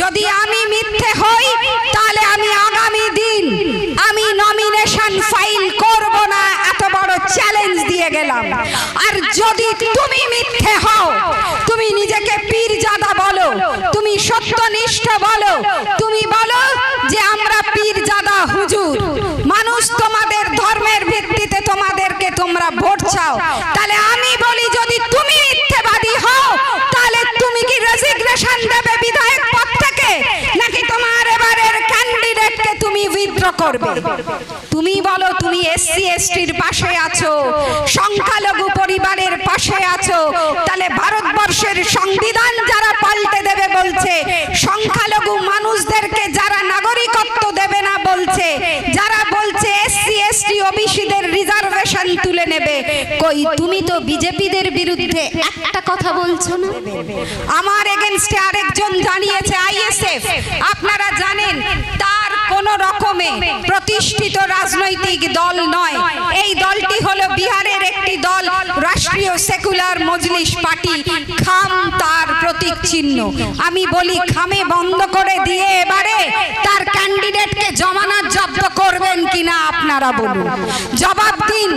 যদি আমি মিথ্যে হই, তাহলে আমি আগামী দিন আমি নমিনেশন ফাইল করব না, এত বড় চ্যালেঞ্জ দিয়ে গেলাম। আর যদি তুমি মিথ্যে হও, তুমি নিজেকে পীরজাদা বলো, তুমি সত্যনিষ্ঠ বলো, তুমি বলো যে আমরা পীরজাদা হুজুর। মানুষ তোমাদের ধর্মের ভিত্তিতে তোমাদেরকে তোমরা ভোট চাও করবে। তুমি বলো, তুমি এসসি এসটির পাশে আছো, সংখ্যালঘু পরিবারের পাশে আছো, তাহলে ভারতবর্ষের সংবিধান যারা পাল্টে দেবে বলছে, সংখ্যালঘু মানুষদেরকে যারা নাগরিকত্ব দেবে না বলছে, যারা বলছে এসসি এসটি ওবিসিদের রিজার্ভেশন তুলে নেবে, কই তুমি তো বিজেপিদের বিরুদ্ধে একটা কথা বলছো না? আমার এগেনস্টে আরেকজন জানিয়েছে আইএসএফ আপনারা জানেন তার কোন রকমে প্রতিষ্ঠিত রাজনৈতিক দল নয়। এই দলটি হলো বিহারের একটি দল, রাষ্ট্রীয় সেকুলার মজলিস পার্টি। খাম তার প্রতীক চিহ্ন। আমি বলি, খামে বন্ধ করে দিয়ে এবারে তার ক্যান্ডিডেটকে জমানত জব্দ করবেন কিনা আপনারা বলুন। জবাব দিন,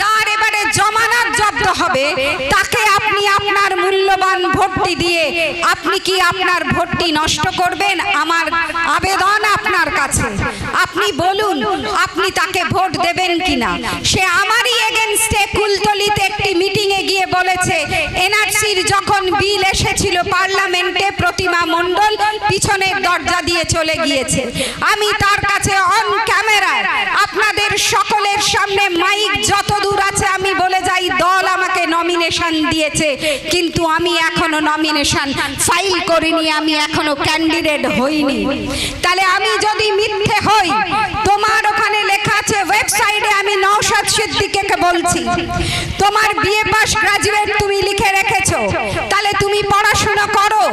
যার এবারে জমানত জব্দ হবে, তাকে আপনি আপনার মূল্যবান ভোটটি দিয়ে, আপনি কি আপনার ভোটটি নষ্ট করবেন? আমার কিনা। সে আমারই এগেনস্টে কুলতলিতে একটি মিটিং এ গিয়ে বলেছে, এনআরসির যখন বিল এসেছিল পার্লামেন্টে, প্রতিমা মণ্ডল পিছনের দরজা দিয়ে চলে গিয়েছে। আমি তার কাছে অন ক্যামেরায় আপনাদের সকলের সামনে মাইক যত দূর আছে আমি বলে যাই, দল আমাকে নমিনেশন দিয়েছে। কিন্তু আমি এখনও নমিনেশন ফাইল করিনি, আমি এখনও ক্যান্ডিডেট হইনি। তাহলে আমি যদি মিথ্যে হই, তোমার ওয়েবসাইটে আমি নওশাদ সিদ্দিকীকে বলছি, তোমার বিএ পাস গ্রাজুয়েট তুমি লিখে রেখেছো, তাহলে তুমি পড়াশোনা করো,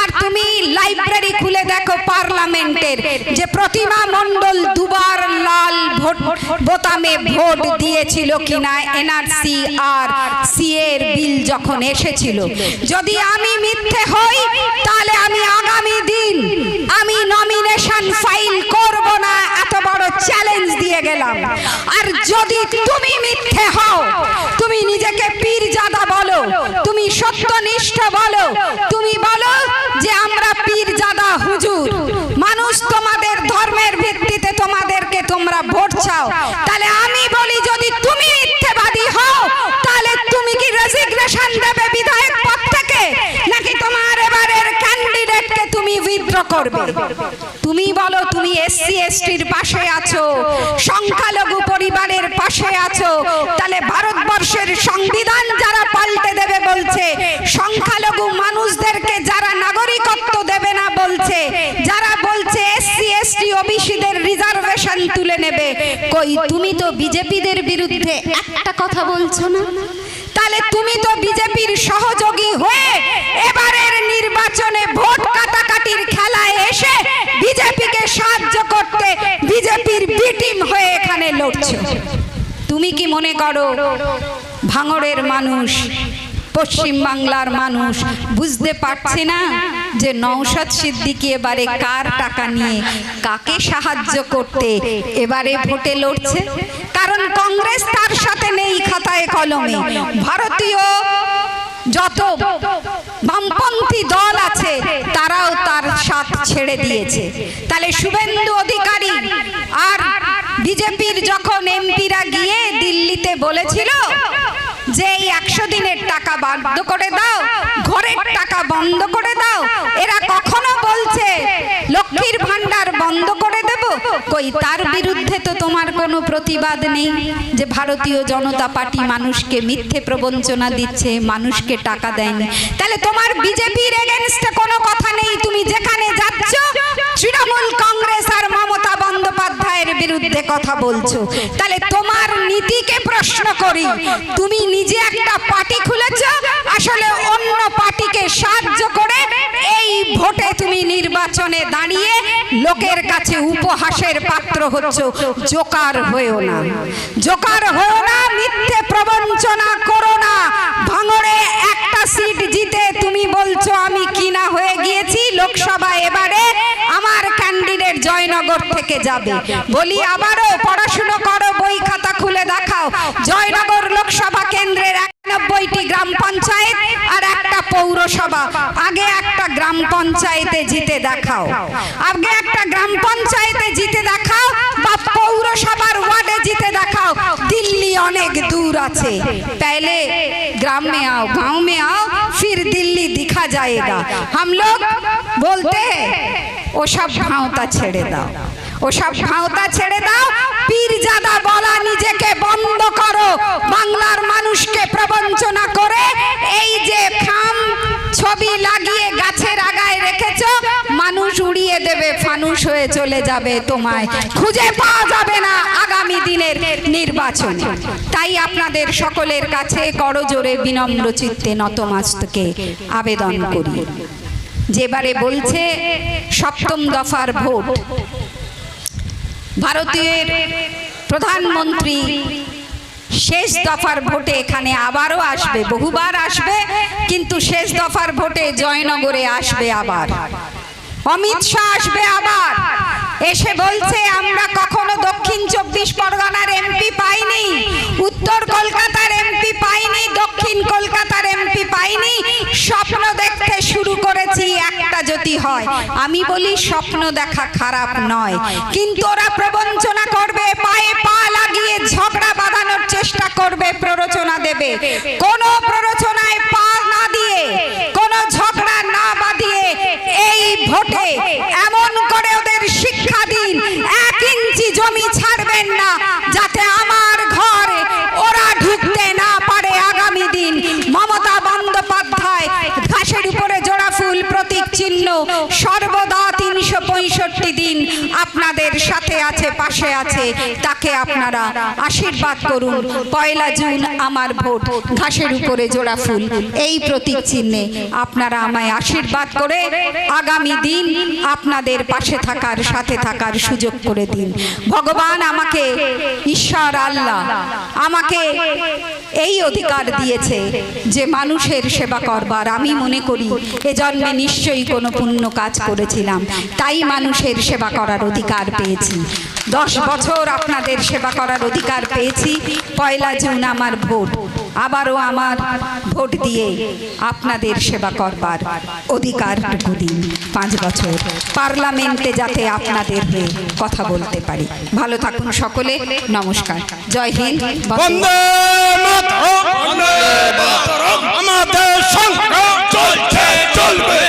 আর তুমি লাইব্রেরি খুলে দেখো পার্লামেন্টের, যে প্রতিমা মণ্ডল দুবার লাল ভোট, বোতামে ভোট দিয়েছিল কিনা এনআরসি আর সি এর বিল যখন এসেছিল। যদি আমি মিথ্যে হই, তাহলে আমি আগামী দিন আমি নমিনেশন ফাইল করব না এত বড় চ্যালেঞ্জ দিয়ে গেলাম আর যদি তুমি মিথ্যে হও তুমি নিজেকে পীরজাদা বলো তুমি সত্যনিষ্ঠ বলো বলো এসসি এসটির পাশে আছো সংখ্যালঘু পরিবারের পাশে আছো। তাহলে ভারতবর্ষের সংবিধান যারা পাল্টে দেবে বলছে সংখ্যালঘু মানুষদেরকে যারা নাগরিকত্ব দেবে না বলছে যারা বলছে এসসি এসটি ওবিসিদের রিজার্ভেশন তুলে নেবে। কই তুমি তো বিজেপিদের বিরুদ্ধে একটা কথা বলছো না? তাহলে তুমি তো বিজেপির সহযোগী হয়ে এবারের নির্বাচনে ভোট কাটাকাটির খেলায় এসে সাহায্য করতে বিজেপির বিটিম হয়ে এখানে লড়ছো। তুমি কি মনে করো, ভাঙড়ের মানুষ, পশ্চিম বাংলার মানুষ বুঝতে পারছে না যে নৌশাদ সিদ্দিকি এবারে কার টাকা নিয়ে কাকে সাহায্য করতে এবারে ভোটে লড়ছে? কারণ কংগ্রেস তার সাথে নেই খাতায় কলমে। ভারতীয় যত বামপন্থী ছেড়ে দিয়েছে। তাহলে শুভেন্দু অধিকারী আর বিজেপির যখন এমপিরা গিয়ে দিল্লিতে বলেছিল যে এই একশো দিনের টাকা বন্ধ করে দাও ঘরের টাকা বন্ধ করে দাও এরা কখনো বলছে লক্ষ্মীর ভান্ডার বন্ধ করে দেব কই, তার বিরুদ্ধে তো তোমার কোনো প্রতিবাদ নেই যে ভারতীয় জনতা পার্টি মানুষকে মিথ্যে প্রবঞ্চনা দিচ্ছে, মানুষকে টাকা দেয়নি। তাহলে তোমার বিজেপির এগেনস্টে কোনো কথা নেই, তুমি যেখানে যাচ্ছ, তৃণমূল কংগ্রেস আর মমতা বন্দ্যোপাধ্যায়ের বিরুদ্ধে কথা বলছো। তাহলে তোমার নীতিকে প্রশ্ন করি, তুমি নিজে একটা পার্টি খুলেছ, আসলে অন্য পার্টিকে সাহায্য করে এই ভোটে নির্বাচনে দাঁড়িয়ে লোকের কাছে উপহাসের পাত্র হচ্ছে। জোকার হয়েও না। জোকার হয়েও না, মিথ্যে প্রবঞ্চনা করো না। ভাঙড়ে একটা সিট জিতে তুমি বলছো আমি কিনা হয়ে গিয়েছি, লোকসভা এবারে আমার ক্যান্ডিডেট জয়নগর থেকে যাবে। বলি আবারও পড়াশুনো করো, বই খাতা খুলে দেখাও। জয়নগর লোকসভা কেন্দ্রের একানব্বইটি গ্রাম পঞ্চায়েত আর একটা পৌরসভা আগে একটা গ্রাম পঞ্চায়েতে জিতে দেখাও আগে একটা গ্রাম পঞ্চায়েতে জিতে দেখাও বা পৌরসভার ওয়ার্ডে জিতে দেখাও দিল্লি অনেক দূর আছে पहले ग्राम में आओ गांव में आओ फिर दिल्ली दिखा जाएगा हम लोग बोलते हैं ওসব ভাঁওতা ছেড়ে দাও ওসব ভাঁওতা ছেড়ে দাও পীরজাদা হয়ে চলে যাবে তোমায়, খুঁজে পাওয়া যাবে না আগামী দিনের নির্বাচনে। তাই আপনাদের সকলের কাছে করজোরে বিনম্র চিত্তে নতমাস্তকে আবেদন করি। যেবারে বলছে, সপ্তম দফার ভোট। ভারতের প্রধানমন্ত্রী শেষ দফার ভোটে এখানে আবারও আসবে, বহুবার আসবে, কিন্তু শেষ দফার ভোটে জয়নগরে আসবে আবার। অমিত শাহ আসবে আবার। এসে বলছে আমরা কখনো দক্ষিণ চব্বিশ পরগনার এমপি পাইনি। উত্তর কলকাতার এমপি পাইনি দক্ষিণ কলকাতার এমপি পাইনি। স্বপ্ন দেখতে শুরু করেছি একটা যদি হয়। আমি বলি স্বপ্ন দেখা খারাপ নয়। কিন্তু ওরা প্রবঞ্চনা করবে পায়ে পা লাগিয়ে ঝগড়া বাঁধানোর চেষ্টা করবে প্ররোচনা দেবে। সর্বদা তিনশো পঁয়ষট্টি দিন আপনাদের সাথে আছে, পাশে আছে। তাকে আপনারা আশীর্বাদ করুন। পয়লা জুন আমার ভোট, ঘাসের উপরে জোড়া ফুল। এই প্রতীক চিহ্নে আপনারা আমায় আশীর্বাদ করে আগামী দিন আপনাদের পাশে থাকার, সাথে থাকার সুযোগ করে দিন। ভগবান আমাকে, ঈশ্বর আল্লাহ, আমাকে এই অধিকার দিয়েছে যে মানুষের সেবা করবার। আমি মনে করি, এ জন্মে নিশ্চয়ই কোনো পুণ্য কাজ করেছিলাম। তাই মানুষের সেবা করার অধিকার পেয়েছি। দশ বছর আপনাদের সেবা করার অধিকার পেয়েছি। পয়লা জুন আমার ভোট। আবারও আমার ভোট দিয়ে আপনাদের সেবা করবার অধিকারটুকু দিন। পাঁচ বছর। পার্লামেন্টে যাতে আপনাদের হয়ে কথা বলতে পারি। ভালো থাকুন সকলে। নমস্কার। জয় হিন্দ। বন্দে বন্দে আমাদের চলছে চলবে।